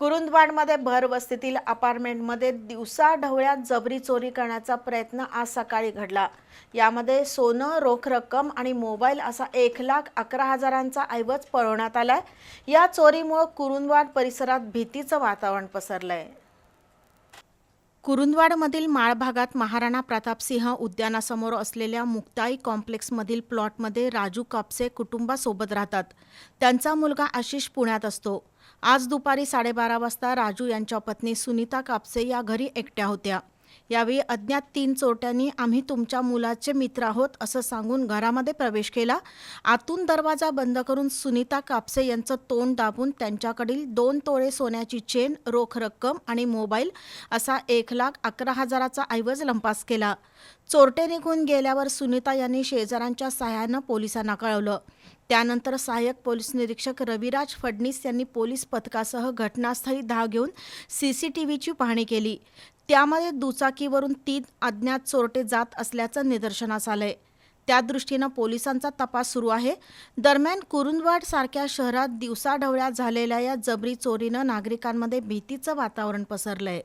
कुरुंदवाडमध्ये भर वस्तीतील अपार्टमेंटमध्ये दिवसा ढवळ्यात जबरी चोरी करण्याचा प्रयत्न आज सकाळी घडला. यामध्ये सोनं रोख रक्कम आणि मोबाईल असा एक लाख अकरा हजारांचा ऐवज पळवण्यात आलाय. या चोरीमुळे कुरुंदवाड परिसरात भीतीचं वातावरण पसरलंय. कुरुंदवाडमधील माळ भागात महाराणा प्रतापसिंह उद्यानासमोर असलेल्या मुक्ताई कॉम्प्लेक्समधील प्लॉटमध्ये राजू कापसे कुटुंबासोबत राहतात. त्यांचा मुलगा आशिष पुण्यात असतो. आज दुपारी साडेबारा वाजता राजू यांच्या पत्नी सुनीता कापसे या घरी एकट्या होत्या. यावेळी अज्ञात तीन चोरट्यांनी आम्ही तुमच्या मुलाचे मित्र आहोत असं सांगून घरामध्ये प्रवेश केला. आतून दरवाजा बंद करून सुनीता कापसे यांचं तोंड दाबून त्यांच्याकडील दोन तोळे सोन्याची चेन रोख रक्कम आणि मोबाईल असा एक लाख अकरा हजाराचा ऐवज लंपास केला. चोरटे निघून गेल्यावर सुनीता यांनी शेजाऱ्यांच्या सहाय्यानं पोलिसांना कळवलं. त्यानंतर सहाय्यक पोलीस निरीक्षक रविराज फडणीस यांनी पोलीस पथकासह घटनास्थळी धाव घेऊन सी सी टी व्हीची पाहणी केली. त्यामध्ये दुचाकीवरून तीन अज्ञात चोरटे जात असल्याचं निदर्शनास आलंय. त्या दृष्टीनं पोलिसांचा तपास सुरू आहे. दरम्यान कुरुंदवाड सारख्या शहरात दिवसाढवळ्या झालेल्या या जबरी चोरीनं नागरिकांमध्ये भीतीचं वातावरण पसरलंय.